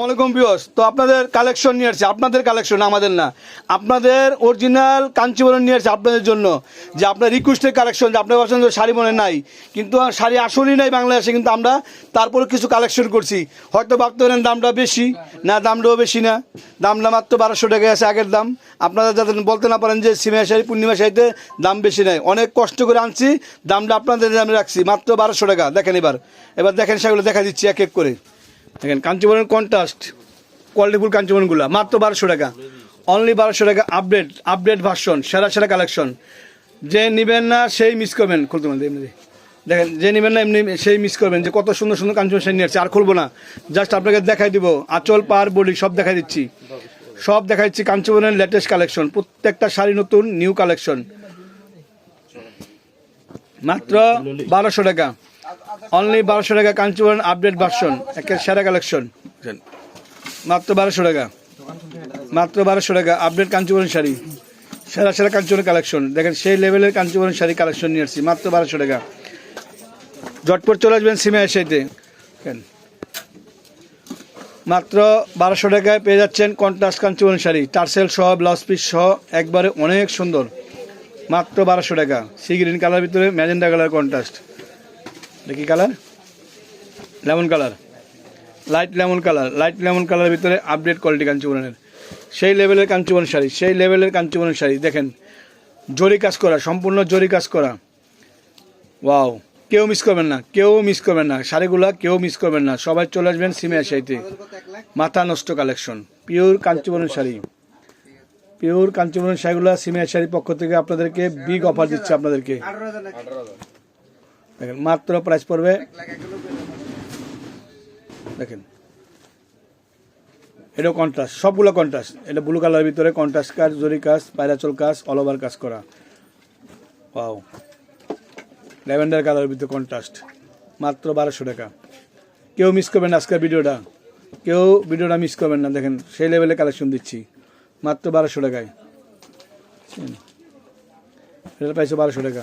ওয়ালাইকুম বিয়স তো আপনাদের কালেকশন নিয়ে আসছে। আপনাদের কালেকশন আমাদের না। আপনাদের অরিজিনাল কাঞ্চিবরণ নিয়ে আসছে আপনাদের জন্য। যে আপনার রিকোয়েস্টের কালেকশন যে আপনার পছন্দ শাড়ি মনে নাই। কিন্তু শাড়ি আসলেই নাই বাংলাদেশে, কিন্তু আমরা তারপরে কিছু কালেকশন করছি। হয়তো ভাবতে পারেন দামটা বেশি, না দামটাও বেশি না। দামটা মাত্র বারোশো টাকা আছে আগের দাম। আপনারা যাতে বলতে না পারেন যে সিমা শাড়ি, পূর্ণিমা শাড়িতে দাম বেশি নাই। অনেক কষ্ট করে আনছি, দামটা আপনাদের দামে রাখছি, মাত্র বারোশো টাকা। দেখেন এবার। এবার দেখেন সেগুলো দেখা দিচ্ছি এক এক করে। দেখেন কাঞ্চিবরণ কন্ট্রাস্ট কোয়ালিটিফুল কাঞ্চিবরণগুলো মাত্র বারোশো টাকা। অনলি বারোশো টাকা আপডেট আপডেট ভার্সন সেরা সেরা কালেকশন যে নেবেন না, সেই মিস করবেন। খুলতে এমনি। দেখেন, যে নেবেন না, এমনি সেই মিস করবেন। যে কত সুন্দর সুন্দর কাঞ্চন শাড়ি নিয়ে আসছে, আর খুলবো না। জাস্ট আপনাকে দেখাই দিব, আঁচল, পার, বডি, সব দেখাই দিচ্ছি। সব দেখাই দিচ্ছি কাঞ্চনবরণের লেটেস্ট কালেকশন প্রত্যেকটা শাড়ি নতুন নিউ কালেকশন মাত্র বারোশো টাকা। অনলি বারোশো টাকা কাঞ্চনবরণ আপডেট ভার্সন একের সেরা কালেকশন মাত্র বারোশো টাকা। মাত্র বারোশো টাকা আপডেট কাঞ্চনবরণ শাড়ি। সেরা সেরা কাঞ্চনের কালেকশন দেখেন, সেই লেভেলের কাঞ্চনবরণ শাড়ি কালেকশন নিয়ে আসছি। মাত্র বারোশো টাকা। জটপট চলে আসবেন সিমে এসাইতে মাত্র বারোশো টাকায় পেয়ে যাচ্ছেন কন্ট্রাস্ট কাঞ্চন শাড়ি। টার্সেল সহ ব্লাউজ পিস সহ, একবারে অনেক সুন্দর। মাত্র বারোশো টাকা। সি গ্রিন কালার ভিতরে ম্যাজেন্ডা কালার কন্ট্রাস্ট দেখি colour? Lemon colour. Light lemon colour. Light lemon কালারের ভিতরে আপডেট কোয়ালিটি কাঞ্চুবরণের সেই লেভেলের কাঞ্চুবরণ শাড়ি, সেই লেভেলের কাঞ্চুবরণ শাড়ি, দেখেন। জরি কাজ করা, সম্পূর্ণ জরি কাজ করা। ওয়াও কেউ মিস করবেন না, কেউ মিস করবেন না। শাড়িগুলা কেউ মিস করবেন না। সবাই চলে আসবেন সিমে শাড়িতে মাথা নষ্ট collection pure Kanchubaran sari. Pure Kanchubaran শাড়িগুলো সিমে শাড়ির পক্ষ থেকে আপনাদেরকে বিগ অফার দিচ্ছে আপনাদেরকে। দেখেন, মাত্র প্রাইস পড়বে। দেখেন। এটা কন্ট্রাস্ট সবগুলো কন্ট্রাস্ট এটা ব্লু কালারের ভিতরে কন্ট্রাস্ট কাজ জরি কাজ পায়রাচল কাজ অল ওভার কাজ করা। পাও ল্যাভেন্ডার কালারের ভিতরে কন্ট্রাস্ট মাত্র বারোশো টাকা। কেউ মিস করবেন আজকের ভিডিওটা। কেউ ভিডিওটা মিস করবেন না। দেখেন, সেই লেভেলে কালেকশন দিচ্ছি। মাত্র বারোশো টাকায়। বুঝছেন? এটা পাইছো বারোশো টাকা।